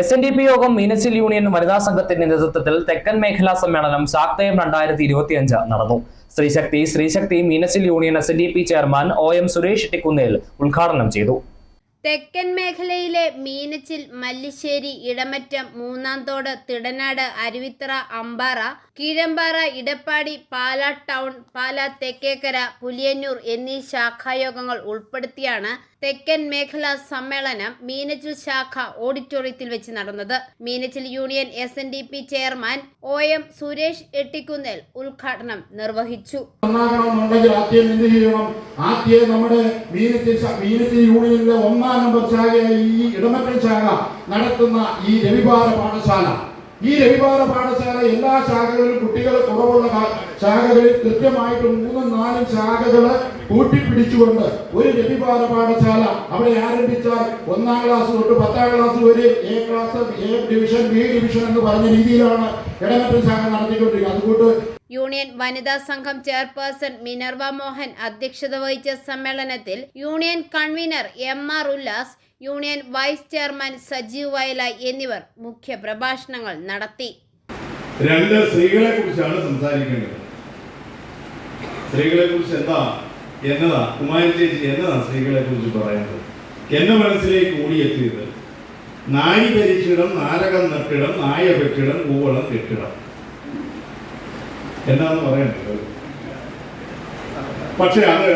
S N D P യോഗം Meenachil union വനിതാ സംഘത്തിന്റെ നേതൃത്വത്തിൽ തെക്കൻ മേഖലാ സമ്മേളനം ശാക്തയം രണ്ടായിരത്തി ഇരുപത്തി അഞ്ച് നടന്നു. Streeshakti Streeshakti Meenachil union S N D P chairman O M Suresh Thikkunnel ഉദ്ഘാടനം ചെയ്തു. തെക്കൻ മേഖലയിലെ മീനച്ചിൽ മല്ലിശ്ശേരി ഇടമറ്റം മൂന്നാംതോട് തിടനാട് അരുവിത്തറ അമ്പാറ കീഴമ്പാറ ഇടപ്പാടി പാലാ ടൗൺ പാലാ തെക്കേക്കര പുലിയന്നൂർ എന്നീ ശാഖായോഗങ്ങൾ ഉൾപ്പെടുത്തിയാണ് തെക്കൻ മേഖലാ സമ്മേളനം മീനച്ചിൽ ശാഖ ഓഡിറ്റോറിയത്തിൽ വെച്ച് നടന്നത്. Meenachil union S N D P chairman O M Suresh Ettikkunnel ഉദ്ഘാടനം നിർവഹിച്ചു. നമ്മുടെ മീനച്ചിൽ മീനച്ചിൽ യൂണിയനിലെ ഒന്നാം നമ്പർ ശാഖയായ ഈ ഇടമക്കൽ ശാഖ നടത്തുന്ന ഈ രവിവാര പാഠശാല. ഈ രവിവാര പാഠശാല എല്ലാ ശാഖകളിലും കുട്ടികൾ കുറവുള്ള ശാഖകളിൽ കൃത്യമായിട്ട് മൂന്നും നാലും ശാഖകൾ കൂട്ടിപ്പിടിച്ചുകൊണ്ട് ഒരു രവിവാര പാഠശാല അവിടെ ആരംഭിച്ചാൽ ഒന്നാം ക്ലാസ് തൊട്ട് പത്താം ക്ലാസ് വരെ A class A division B division എന്ന് പറഞ്ഞ രീതിയിലാണ് ഇടമറ്റൽ ശാഖ നടത്തിക്കൊണ്ടിരിക്കുന്നത്. അതുകൊണ്ട് യൂണിയൻ വനിതാ സംഘം ചെയർപേഴ്സൺ മിനർവ മോഹൻ അധ്യക്ഷത വഹിച്ച സമ്മേളനത്തിൽ union convener M R Ullas union vice chairman Sajeev Vayala എന്നിവർ മുഖ്യ പ്രഭാഷണങ്ങൾ നടത്തി. രണ്ട് സ്ത്രീകളെ കുറിച്ചാണ് സംസാരിക്കേണ്ടത്. സ്ത്രീകളെ കുറിച്ച് എന്താ എന്നതാ കുമാരി ചേച്ചി എന്നതാ സ്ത്രീകളെ കുറിച്ച് പറയുന്നത് എന്റെ മനസ്സിലേക്ക് ഓടിയെത്തിയത് നായി ഭരിച്ചിടം നാരകം നട്ടിടം നായ പെട്ടിടം കൂവളം കെട്ടിടം. എന്താന്ന് പറയണ്ടത്? പക്ഷെ അത്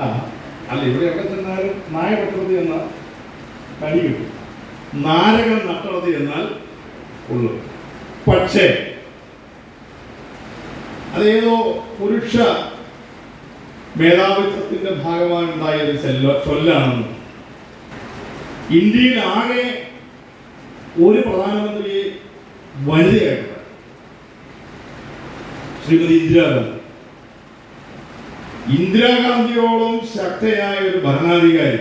ആ അല്ല ഇവിടെയൊക്കെ ചെന്നാലും നായ പെട്ടത് എന്ന കടി കിട്ടും. നാരകം നട്ടത് എന്നാൽ ഉള്ളു പക്ഷേ അതേതോ പുരുഷ മേധാവിത്വത്തിന്റെ ഭാഗമായുണ്ടായ ഒരു ചെല്ല ചൊല്ലാണെന്ന്. ഇന്ത്യയിൽ ആകെ ഒരു പ്രധാനമന്ത്രിയെ വനിതയായിട്ടുണ്ട് ശ്രീമതി ഇന്ദിരാഗാന്ധി. ഇന്ദിരാഗാന്ധിയോളം ശക്തയായ ഒരു ഭരണാധികാരി.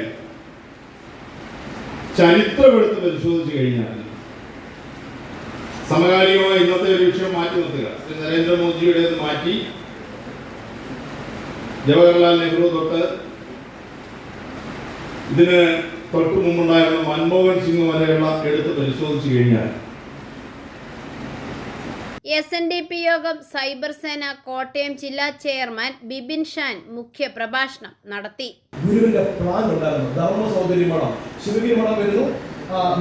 ചരിത്രമെടുത്ത് പരിശോധിച്ചു കഴിഞ്ഞാൽ സമകാലികമായ ഇന്നത്തെ ഒരു വിഷയം മാറ്റി നിർത്തുക. ശ്രീ നരേന്ദ്രമോദിയുടെ മാറ്റി ജവഹർലാൽ നെഹ്റു തൊട്ട് ഇതിന് തൊട്ടു മുമ്പുണ്ടായിരുന്ന മൻമോഹൻ സിംഗ് വരെയുള്ള എടുത്ത് പരിശോധിച്ചു കഴിഞ്ഞാൽ S N D P Yogam cyber Sena Kottayam ജില്ലാ ചെയർമാൻ ബിബിൻ ഷാൻ മുഖ്യ പ്രഭാഷണം നടത്തി. ഗുരുവിന്റെ പ്ലാൻ ഉണ്ടായിരുന്നു. ധർമ്മ വരുന്നു.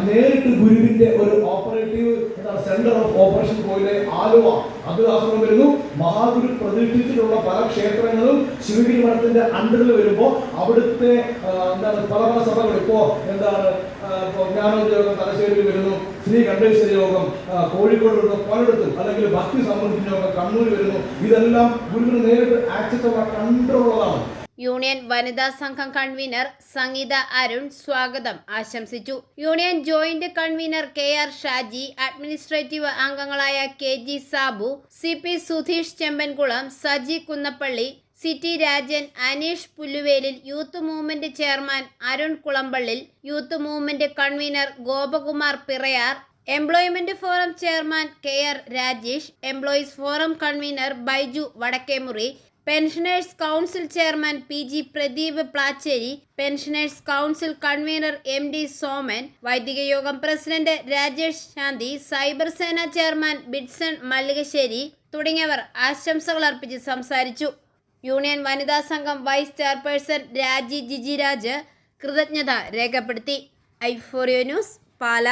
നേരിട്ട് ഗുരുവിന്റെ ഒരു ഓപ്പറേറ്റീവ് സെന്റർ ഓഫ് ഓപ്പറേഷൻ പോയിലെ ആലുവ. അത് ആശ്രമം വരുന്നു. മഹാഗുരു പ്രതിഷ്ഠിച്ചിട്ടുള്ള പല ക്ഷേത്രങ്ങളും ശിവഗിരി മഠത്തിന്റെ അണ്ടറിൽ വരുമ്പോൾ അവിടുത്തെ എന്താണ് പല പല സഭകൾ ഇപ്പോ എന്താണ് ജ്ഞാനോദ്യോഗം തലശ്ശേരിയിൽ വരുന്നു. ശ്രീ കണ്ഠേശ്വര യോഗം കോഴിക്കോട് വരുന്നു. പലയിടത്തും. അല്ലെങ്കിൽ ഭക്തി സമൃദ്ധി യോഗം കണ്ണൂർ വരുന്നു. ഇതെല്ലാം ഗുരുവിന് നേരിട്ട് ആക്സസ് ഉള്ള കണ്ടുള്ളതാണ് യൂണിയൻ വനിതാ സംഘം കൺവീനർ സംഗീത അരുൺ സ്വാഗതം ആശംസിച്ചു. Union joint convener K R Shaji administrative അംഗങ്ങളായ K G Sabu C P Sudheesh Chembankulam Saji Kunnappally city Rajan Aneesh Pulluvelil youth movement chairman Arun Kulampallil youth movement convener Gopakumar Piraya employment forum chairman K R Rajesh employees forum convener Baiju Vadakkemury pensioners council chairman P G Pradeep Placherry pensioners council convener M D Soman Vaidika Yogam president Rajesh Shanthi cyber Sena chairman Bidson Mallikassery തുടങ്ങിയവർ ആശംസകൾ അർപ്പിച്ച് സംസാരിച്ചു. Union വനിതാ സംഘം vice chairperson രാജി ജിജിരാജ് കൃതജ്ഞത രേഖപ്പെടുത്തി. ഐഫോറിയോ ന്യൂസ് പാല.